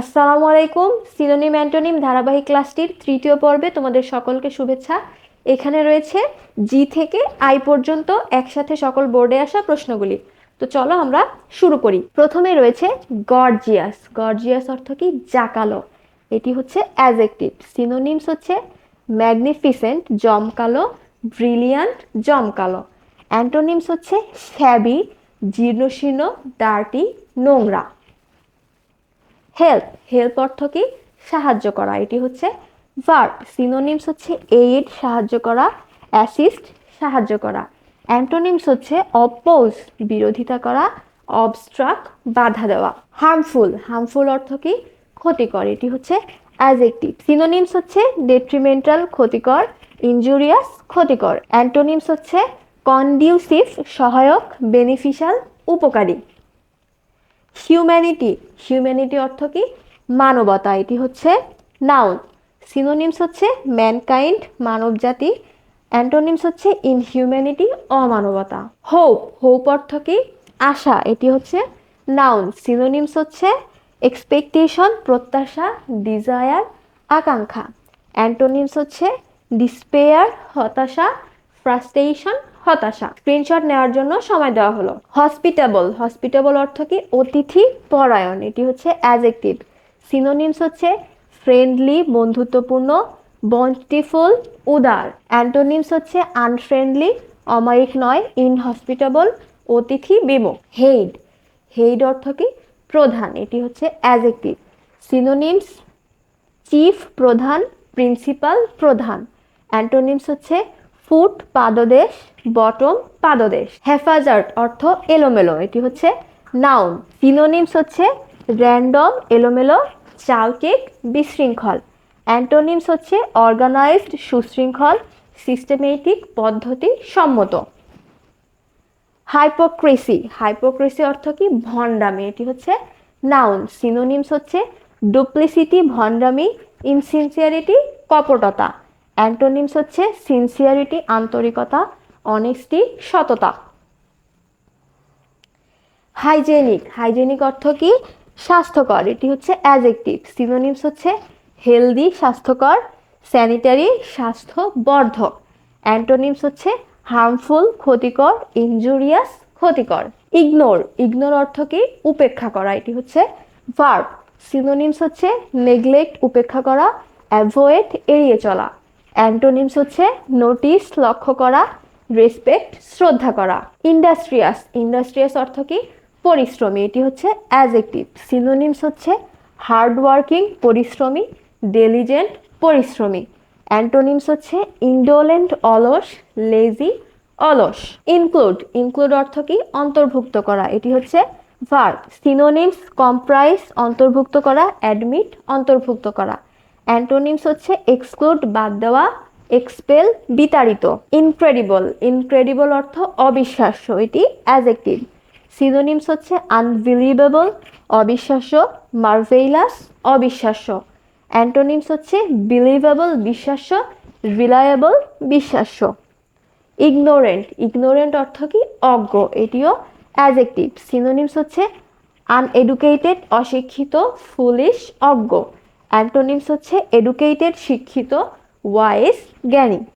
আসসালামু আলাইকুম, synonym antonym ধারাবাহিক ক্লাসটির তৃতীয় পর্বে তোমাদের সকলকে শুভেচ্ছা। এখানে রয়েছে জি থেকে আই পর্যন্ত একসাথে সকল বোর্ডে আসা প্রশ্নগুলি। তো চলো আমরা শুরু করি। প্রথমে রয়েছে গর্জিয়াস। গর্জিয়াস অর্থ কি? জাকালো। এটি হচ্ছে অ্যাজেক্টিভ। সিনোনিমস হচ্ছে ম্যাগনিফিসেন্ট, জমকালো, ব্রিলিয়ান্ট, জমকালো। অ্যান্টোনিমস হচ্ছে শ্যাবি জীর্ণশীর্ণ, ডার্টি, নোংরা। হেল্প হেল্প অর্থ কি? সাহায্য করা। এটি হচ্ছে ভার্ব সিনোনিমস হচ্ছে এইড সাহায্য করা অ্যাসিস্ট সাহায্য করা। অ্যান্টোনিমস হচ্ছে অপোজ বিরোধিতা করা অবস্ট্রাক বাধা দেওয়া। হার্মফুল হার্মফুল অর্থ কি? ক্ষতিকর। এটি হচ্ছে অ্যাজেক্টিভ সিনোনিমস হচ্ছে ডেট্রিমেন্টাল ক্ষতিকর ইনজুরিয়াস ক্ষতিকর। অ্যান্টোনিমস হচ্ছে কন্ডিউসিভ সহায়ক বেনিফিশিয়াল উপকারী। হিউম্যানিটি হিউম্যানিটি অর্থ কি? মানবতা, এটি হচ্ছে নাউন সিনোনিমস হচ্ছে ম্যানকাইন্ড মানবজাতি। অ্যান্টোনিমস হচ্ছে ইনহিউম্যানিটি অমানবতা। হোপ হোপ অর্থ কি? আশা, এটি হচ্ছে নাউন সিনোনিমস হচ্ছে এক্সপেকটেশন প্রত্যাশা ডিজায়ার আকাঙ্ক্ষা। অ্যান্টোনিমস হচ্ছে ডিসপেয়ার হতাশা ফ্রাস্ট্রেশন হতাশা। স্ক্রিনশট নেওয়ার জন্য সময় দেওয়া হলো। হসপিটেবল হসপিটেবল অর্থ কি? অতিথি পরায়ণ। এটি হচ্ছে অ্যাজেক্টিভ সিনোনিমস হচ্ছে ফ্রেন্ডলি বন্ধুত্বপূর্ণ বন্টিফুল উদার। অ্যান্টোনিমস হচ্ছে আনফ্রেন্ডলি অমায়িক নয় ইনহসপিটেবল অতিথি, বিমুখ। হেইড হেইড অর্থ কি? প্রধান। এটি হচ্ছে অ্যাজেক্টিভ সিনোনিমস চিফ প্রধান প্রিন্সিপাল প্রধান। অ্যান্টোনিমস হচ্ছে ফুট পাদদেশ, বটম পাদদেশ। হেফাজার্ট অর্থ এলোমেলো, এটি হচ্ছে নাউন সিনোনিমস হচ্ছে র্যান্ডম এলোমেলো চাউটিক বিশৃঙ্খল। অ্যান্টোনিমস হচ্ছে অর্গানাইজড সুশৃঙ্খল সিস্টেমেটিক পদ্ধতি, সম্মত। হাইপোক্রেসি হাইপোক্রেসি অর্থ কি? ভণ্ডামি, এটি হচ্ছে নাউন সিনোনিমস হচ্ছে ডুপ্লিসিটি ভণ্ডামি ইনসিনসিয়ারিটি কপটতা। অ্যান্টোনিমস হচ্ছে সিনসিয়ারিটি আন্তরিকতা অনেস্টি সততা। হাইজেনিক হাইজেনিক অর্থ কি? স্বাস্থ্যকর, এটি হচ্ছে অ্যাজেক্টিভ সিনোনিমস হচ্ছে হেলদি স্বাস্থ্যকর স্যানিটারি স্বাস্থ্যবর্ধক। অ্যান্টোনিমস হচ্ছে হার্মফুল ক্ষতিকর ইনজুরিয়াস ক্ষতিকর। ইগনোর ইগনোর অর্থ কি? উপেক্ষা করা, এটি হচ্ছে ভার্ব সিনোনিমস হচ্ছে নেগলেক্ট উপেক্ষা করা অ্যাভয়েড এড়িয়ে চলা। অ্যান্টোনিমস হচ্ছে নোটিস লক্ষ্য করা রেসপেক্ট শ্রদ্ধা করা। ইন্ডাস্ট্রিয়াস ইন্ডাস্ট্রিয়াস অর্থ কি? পরিশ্রমী, এটি হচ্ছে অ্যাজেক্টিভ সিনোনিমস হচ্ছে হার্ড ওয়ার্কিং পরিশ্রমী ডেলিজেন্ট পরিশ্রমী। অ্যান্টোনিমস হচ্ছে ইন্ডোলেন্ট অলস লেজি অলস। ইনক্লুড ইনক্লুড অর্থ কি? অন্তর্ভুক্ত করা। এটি হচ্ছে ভার্ব সিনোনিমস কম্প্রাইজ অন্তর্ভুক্ত করা অ্যাডমিট অন্তর্ভুক্ত করা। অ্যান্টোনিমস হচ্ছে এক্সক্লুড, বাদ দেওয়া, এক্সপেল, বিতাড়িত, ইনক্রেডিবল। ইনক্রেডিবল অর্থ অবিশ্বাস্য, এটি অ্যাজেক্টিভ সিনোনিমস হচ্ছে আনবিলিভেবল, অবিশ্বাস্য, মার্ভেইলাস, অবিশ্বাস্য। অ্যান্টোনিমস হচ্ছে বিলিভেবল, বিশ্বাস্য, রিলায়েবল, বিশ্বাস্য। ইগনোরেন্ট। ইগনোরেন্ট অর্থ কি? অজ্ঞ, এটিও অ্যাজেক্টিভ সিনোনিমস হচ্ছে আনএডুকেটেড, অশিক্ষিত, ফুলিশ, অজ্ঞ। অ্যান্টোনিমস হচ্ছে এডুকেটেড শিক্ষিত ওয়াইস জ্ঞানী।